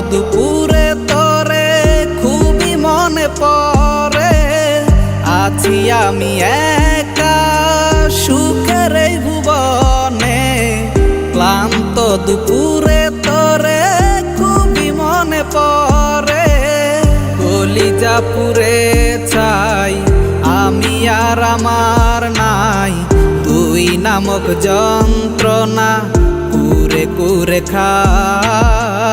দুপুরে তরে খুবই মনে পড়ে। আছি আমি একা সুখের ভুবনে। ক্লান্ত দুপুরে তরে খুবই মনে পুরে চাই আমি আর আমার নাই। তুই নামক যন্ত্রণা কুরে কুরে কলিজা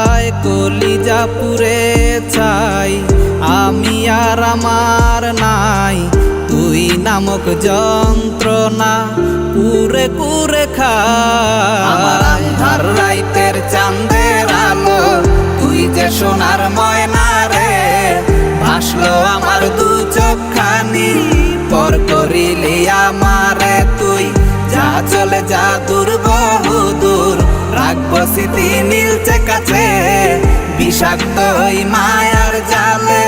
পুরে চাই, আমি আর আমার নাই। তুই নামক যন্ত্রণা পুরে পুরে আন্ধার রাইতের চাঁদের আলো, তুই যে সোনার ময়না রে, ভাসলো আমার দু চোখখানি। পর করিলি আমারে তুই, যা চলে যা দূর, বহু দূর। রাখব স্মৃতি নীলচে কাছে। বিষাক্ত ওই মায়ার জালে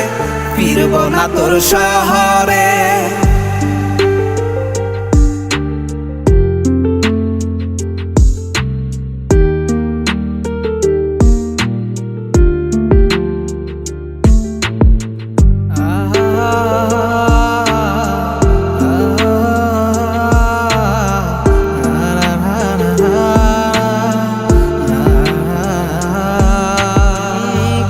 ফিরব না তোর শহরে।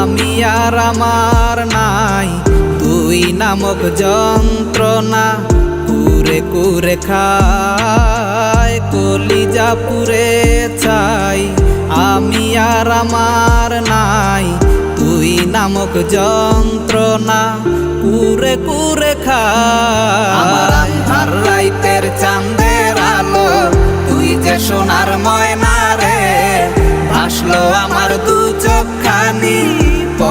আমি আর আমার নাই। তুই নামক যন্ত্রণা কুরে কুরে খায়, কলিজা পুরে চাই। আমি আর আমার নাই। তুই নামক যন্ত্রণা কুরে কুরে খায়। আমার রাইতের আলো, তুই যে সোনার ময়না রে, ভাসলো আমার দু চোখখানি।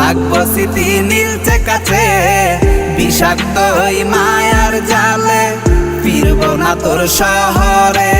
রাখব স্মৃতি নীলচে কাছে বিষাক্ত ওই মায়ার জালে ফিরবো না তোর শহরে।